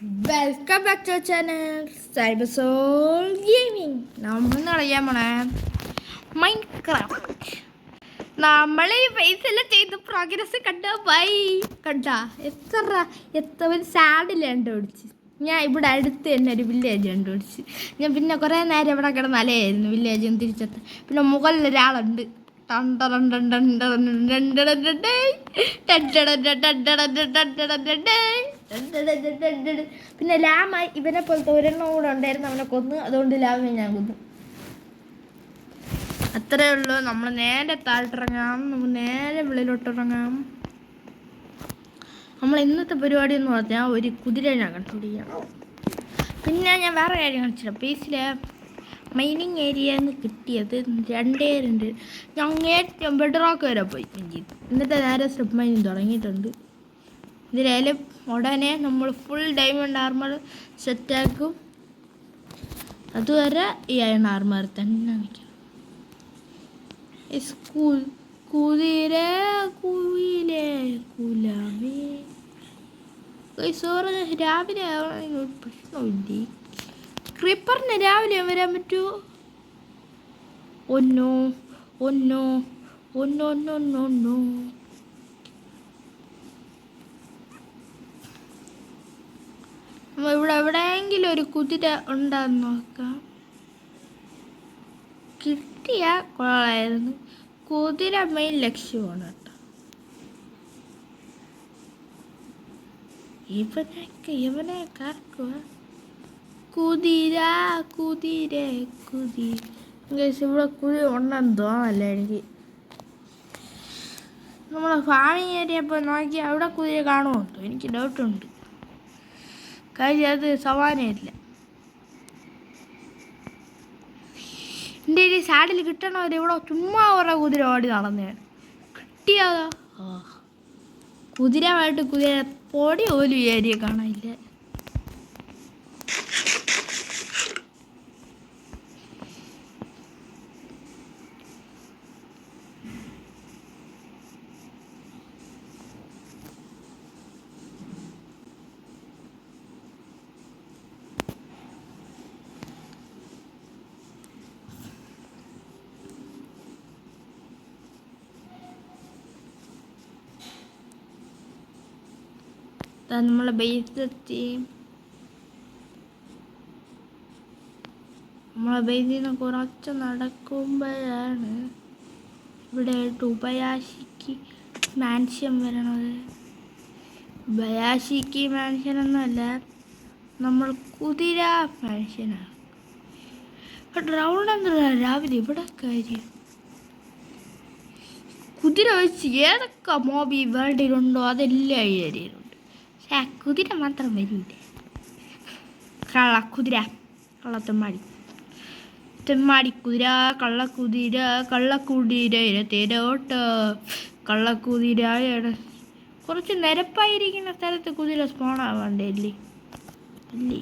Welcome back to channel cyber soul gaming നമ്മൾ അറിയാൻ പോണേ മൈൻഡ് ക്രാഫ്റ്റ് നമ്മൾ ഈ പൈസയെല്ലാം ചെയ്ത് പ്രോഗ്രസ് കണ്ട ബൈ കണ്ട എത്ര എത്ര ഒരു സാഡിൽ കണ്ടുപിടിച്ച് ഞാൻ ഇവിടെ അടുത്ത് തന്നെ ഒരു വില്ലേജ് കണ്ടുപിടിച്ച് ഞാൻ പിന്നെ കുറേ നേരം ഇവിടെ കിടന്ന് അലയായിരുന്നു വില്ലേജ് തിരിച്ചെത്ത് പിന്നെ മുകളിൽ ഒരാളുണ്ട് പിന്നെ ലാമ ഇവനെ പോലത്തെ ഒരെണ്ണം കൂടെ ഉണ്ടായിരുന്നു അവനെ കൊന്നു. അതുകൊണ്ട് ലാമ ഞാൻ കൊന്നു. അത്രേ ഉള്ളൂ. നമ്മൾ നേരെ താഴ്ത്തിറങ്ങാം. നമ്മൾ നേരെ വെളിയിലോട്ടിറങ്ങാം. നമ്മൾ ഇന്നത്തെ പരിപാടി എന്ന് പറഞ്ഞാൽ ഒരു കുതിര ഞാൻ കണ്ടുപിടിക്കാം പിന്നെ ഞാൻ വേറെ കാര്യം കാണിച്ചില്ല. പീസിലെ മൈനിങ് ഏരിയ നിന്ന് കിട്ടിയത് രണ്ടേ രണ്ട് ഞാൻ ഏറ്റവും ബെഡ്റോക്ക് വരെ പോയി. എന്നിട്ട് നേരെ സ്റ്റെപ്പ് മൈനിങ് തുടങ്ങിയിട്ടുണ്ട്. ഇതിലേലും ഉടനെ നമ്മൾ ഫുൾ ഡയമണ്ട് ആർമർ സെറ്റാക്കും അതുവരെ ഈ അയൺ ആർമർ തന്നെ നിൽക്കണം സ്കൂൾ രാവിലെ പ്രശ്നമില്ലേ ക്രിപ്പറിന് രാവിലെ വരാൻ പറ്റുമോ ഒന്നോ ഒന്നോ. ഇവിടെ എവിടെയെങ്കിലും ഒരു കുതിര ഉണ്ടാന്ന് നോക്കാം. കിട്ടിയ കൊള്ളായിരുന്നു. കുതിര മെയിൻ ലക്ഷ്യമാണ് കേട്ടോ. ഇവനൊക്കെ ഇവനെ കറക്കുക കുതിര കുതിര കുതിര. ഇവിടെ കുതിര ഉണ്ടെന്ന് തോന്നല്ല എനിക്ക്. നമ്മളെ ഫാമിങ് ഏരിയ ഇപ്പോൾ നോക്കി അവിടെ കുതിര കാണുമോ? എനിക്ക് ഡൗട്ടുണ്ട് കാര്യം അത് സവാനയില്ല എന്റെ ഈ സാഡിൽ കിട്ടണവരെ ഇവിടെ ചുമ്മാ കുറേ കുതിര ഓടി നടന്നതാണ്. കിട്ടിയതാ? കുതിരമായിട്ട് കുതിര പൊടി ഈ ഏരിയ കാണാനില്ല. നമ്മളെ ബേസെത്തി നമ്മളെ ബേസിൽ നിന്ന് കുറച്ച് നടക്കുമ്പോഴാണ് ഇവിടെ ഉപയാശിക്ക് മാൻഷൻ വരണത്. ഉബയാശിക്ക് മാൻഷൻ ഒന്നുമല്ല നമ്മൾ കുതിര മാൻഷനാണ് റൗണ്ട് എന്താ? രാവിലെ ഇവിടെ കാര്യം കുതിര വെച്ച് ഏതൊക്കെ മോബി വേണ്ടിയിട്ടുണ്ടോ അതെല്ലാം പക്ഷെ ആ കുതിര മാത്രം വരില്ല കള്ള കുതിര കള്ള തെമ്മാടി. കുതിര കള്ളക്കുതിര കള്ളക്കുതിര തേരോട്ട് കള്ളക്കുതിര കുറച്ച് നിരപ്പായിരിക്കുന്ന സ്ഥലത്ത് കുതിര സ്പോൺ ആവാണ്ടേ അല്ലേ അല്ലേ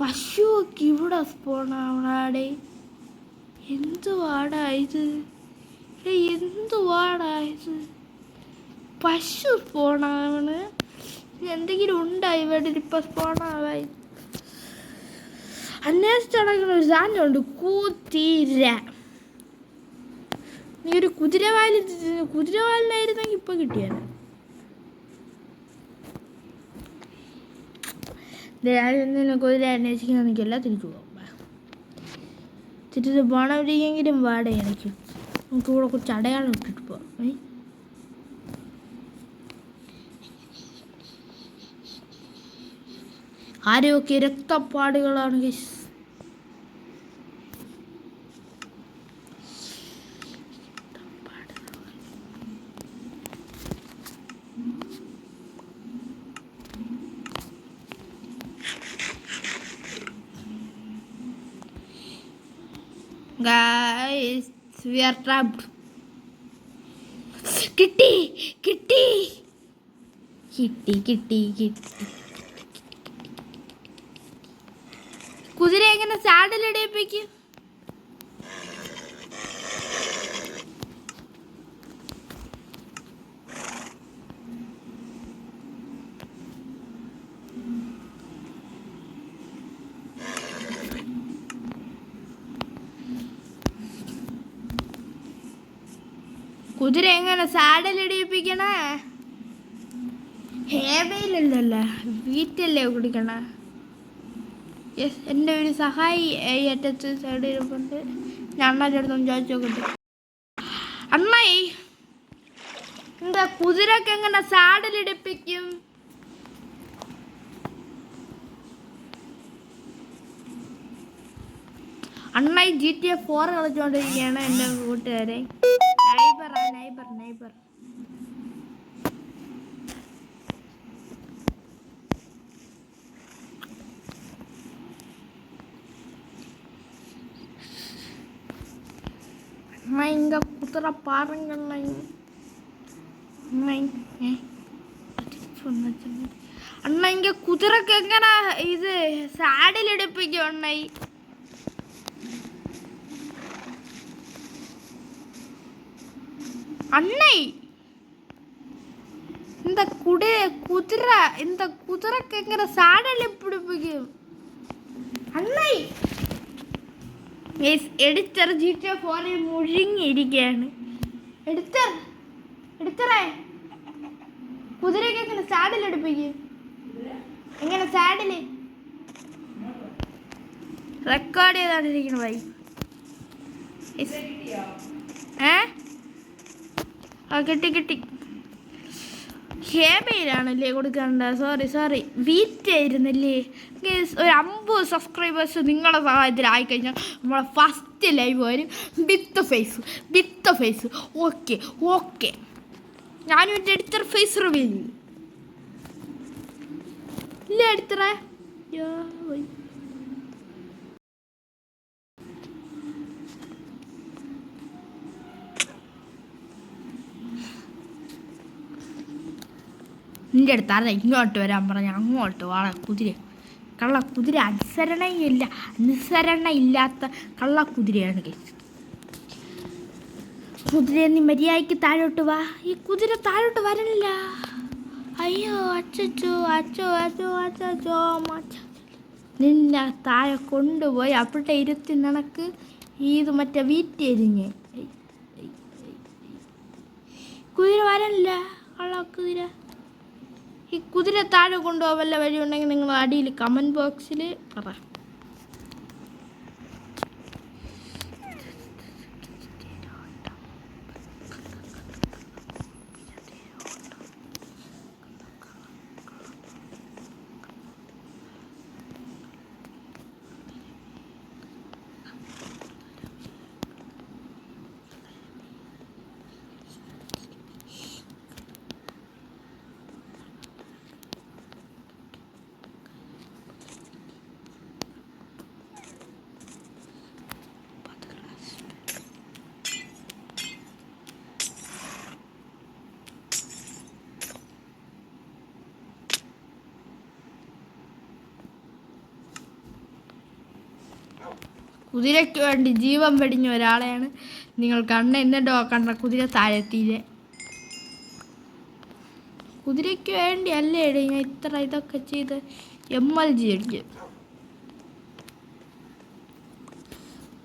പശുവൊക്കെ ഇവിടെ സ്പോൺ ആവണാടെ. എന്തുവാടാ ഇത്? എന്തുവാടാ ഇത്? പശു സ്പോണാവണ് എന്തെങ്കിലും ഉണ്ടായി ഇവിടെ ഇപ്പൊ സ്പോണാവായി അന്വേഷിച്ചടങ്ങുന്ന ഒരു സാധനമുണ്ട് കുതിര. നീ ഒരു കുതിരവാലി കുതിരവാലിനായിരുന്നെങ്കിൽ ഇപ്പൊ കിട്ടിയാണ് കുതിര അന്വേഷിക്കുന്ന എനിക്കല്ല തിരിച്ചു പോകാം തിരിച്ച് പോണവരെങ്കിലും വാടക എനിക്ക്. നമുക്ക് ഇവിടെ കുറച്ച് അടയാളം ഇട്ടിട്ട് പോവാം. ആരെയൊക്കെ രക്തപ്പാടുകളാണ് guys. Guys, we are trapped. കിട്ടി കിട്ടി കിട്ടി കിട്ടി കിട്ടി സാഡൽ കുതിര എങ്ങനെ സാഡൽ ഇടിയിപ്പിക്കണേ ഹേവയിലല്ലല്ലേ വീട്ടിലല്ലേ കുടിക്കണേ? യെസ് എന്റെ ഒരു സഹായി ഈ അറ്റത്ത് സൈഡ് ഇരിപ്പുണ്ട്. ഞാൻ അണ്ണാന്റെ അടുത്ത് ചോദിച്ചു നോക്കട്ടെ. അണ്ണായി എന്താ കുതിരക്ക് എങ്ങനെ സാഡലിടിപ്പിക്കും അണ്ണായി ജി ടി എ ഫോർ കളിച്ചുകൊണ്ടിരിക്കുകയാണ് എന്റെ കൂട്ടുകാരെ. നൈബർ ആ നൈബർ നൈബർ இங்கே குத்துற பாருங்கண்ணா அண்ணா இங்கே. குதிரைக்கு எங்கண்ணா இது? சாடில் எடுப்பீங்க அண்ணை. அன்னை இந்த குடி குதிரை இந்த குதிரைக்குங்கிற சாடல் எப்படி பிடிக்கும் அன்னை എഡിറ്റർ ജി ടി ഫോറിൽ മുഴുങ്ങിയിരിക്കുകയാണ്. എഡിറ്റർ എഡിറ്ററേ കുതിരയൊക്കെ എങ്ങനെ സാഡിൽ എടുപ്പിക്കും. എങ്ങനെ സാഡിൽ റെക്കോർഡ് ചെയ്താണ് ഇരിക്കുന്നത് ഭായി. ഏ? ആ കിട്ടി കിട്ടി. ഹേമയിലാണല്ലേ കൊടുക്കേണ്ടത് സോറി സോറി വീറ്റ് ആയിരുന്നല്ലേ? ഒരു അമ്പത് സബ്സ്ക്രൈബേഴ്സ് നിങ്ങളുടെ സഹായത്തിലായി കഴിഞ്ഞാൽ നമ്മളെ ഫസ്റ്റ് ലൈവ് വരും with face with face okay okay ഞാനും എന്റെ എഡിറ്റർ ഫേസ് റിവ്യൂ ഇല്ല എഡിറ്ററേ നിന്റെ അടുത്ത് അല്ല ഇങ്ങോട്ട് വരാൻ പറഞ്ഞ അങ്ങോട്ട് വാള കുതിര കള്ള കുതിര അനുസരണയില്ല അനുസരണ ഇല്ലാത്ത കള്ള കുതിരയാണ് കുതിരയെ കുതിര നീ മര്യാദയ്ക്ക് താഴോട്ട് വാ. ഈ കുതിര താഴോട്ട് വരണില്ല. അയ്യോ അച്ചോ അച്ചോ അച്ചോ അച്ചോ നിന്നെ താഴെ കൊണ്ടുപോയി അവിടെ ഇരുത്തി നിനക്ക് ഇത് മറ്റേ വീറ്റെരിഞ്ഞ്. കുതിര വരണില്ല കള്ള കുതിര. ഈ കുതിര താഴെ കൊണ്ടുപോകാൻ വല്ല വഴിയുണ്ടെങ്കിൽ നിങ്ങൾ അടിയിൽ കമന്റ് ബോക്സിൽ പറ. കുതിരയ്ക്ക് വേണ്ടി ജീവൻ വെടിഞ്ഞ ഒരാളെയാണ് നിങ്ങൾ കണ്ണ എന്നിട്ടോ കണ്ട കുതിര താഴെത്തിയില്ലേ കുതിരയ്ക്ക് വേണ്ടി അല്ലേ എടേ ഞാൻ ഇത്ര ഇതൊക്കെ ചെയ്ത് എം എൽ ജി അടിച്ച്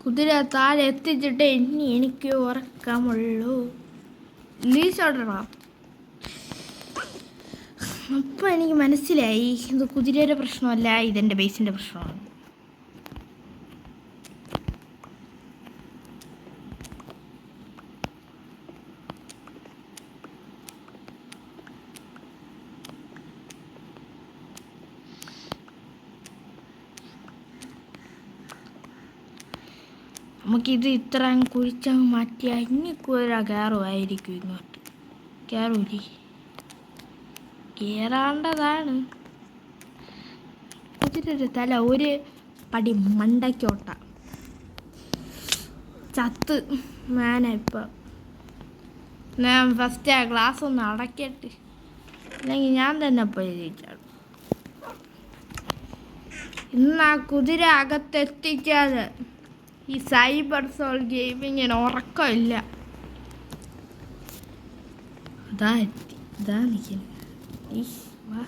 കുതിര താഴെ എത്തിച്ചിട്ട് ഇനി എനിക്ക് ഉറക്കമുള്ളൂ. ലീസോടണോ അപ്പം എനിക്ക് മനസ്സിലായി ഇത് കുതിരയുടെ പ്രശ്നമല്ല ഇതെന്റെ ബേസിന്റെ പ്രശ്നമാണ്. നമുക്കിത് ഇത്രയും കുഴിച്ചങ്ങ് മാറ്റി കുതിര കയറുമായിരിക്കും ഇങ്ങോട്ട്. കയറൂലി? കയറാണ്ടതാണ്. ഇതിന്റെ തല ഒരു പടി മണ്ടയ്ക്കോട്ട. ചത്ത് മാന ഇപ്പം. ഞാൻ ഫസ്റ്റ് ആ ഗ്ലാസ് ഒന്ന് അടക്കട്ടെ അല്ലെങ്കിൽ ഞാൻ തന്നെ പോയി ജയിച്ചാണ് ഇന്ന് ആ കുതിര അകത്തെത്തിക്കാതെ ഈ സൈബർ സോൾ ഗെയിമിങ്ങിന് ഉറക്കമില്ല. അതാ എത്തി. ഇതാ വാ.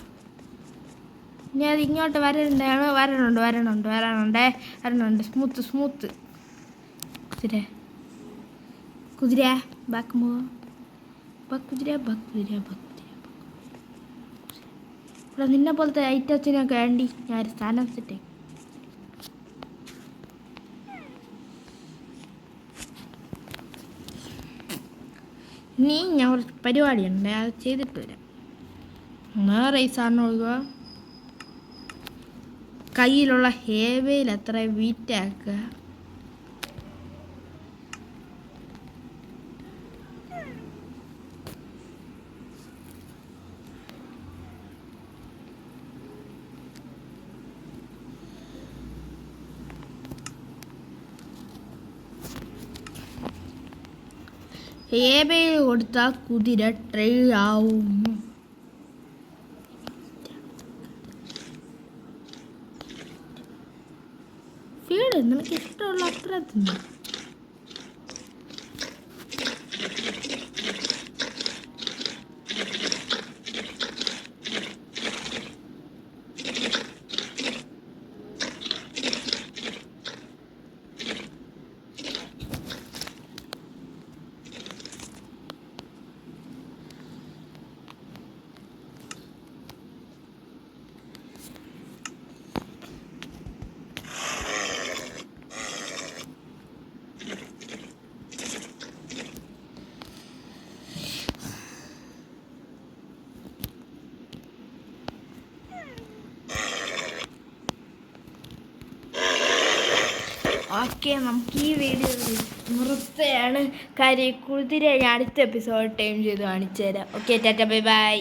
ഇനി അത് ഇങ്ങോട്ട് വരണ്ടേ വരണുണ്ട് വരണുണ്ട് വരണുണ്ടേ വരണുണ്ട് സ്മൂത്ത് സ്മൂത്ത്. കുതിര. കുതിര ബാക്കുമോ ബക്കുതിര ബക്കുതിര ബക്കുതിര ഇവിടെ നിന്നെ പോലത്തെ ഐറ്റത്തിനൊക്കെ വേണ്ടി ഞാൻ സ്ഥാനം സെറ്റ് നീ ഞാൻ കുറച്ച് പരിപാടിയുണ്ട് അത് ചെയ്തിട്ട് വരാം. എന്നാ റൈസാറിന് സാറിന് ഒഴുകുക കയ്യിലുള്ള ഹേവയിൽ അത്ര വീറ്റാക്കുക ഹേബയിൽ കൊടുത്താൽ കുതിര ട്രൈ ആവും ഫീഡ് നിനക്ക് ഇഷ്ടമുള്ള അത്ര തിന്നു. ഓക്കെ നമുക്ക് ഈ വീഡിയോ നിർത്തുകയാണ്. കാര്യം കുതിര ഞാൻ അടുത്ത എപ്പിസോഡ് ടൈം ചെയ്ത് കാണിച്ചു തരാം ഓക്കെ ടാറ്റ ബൈ ബൈ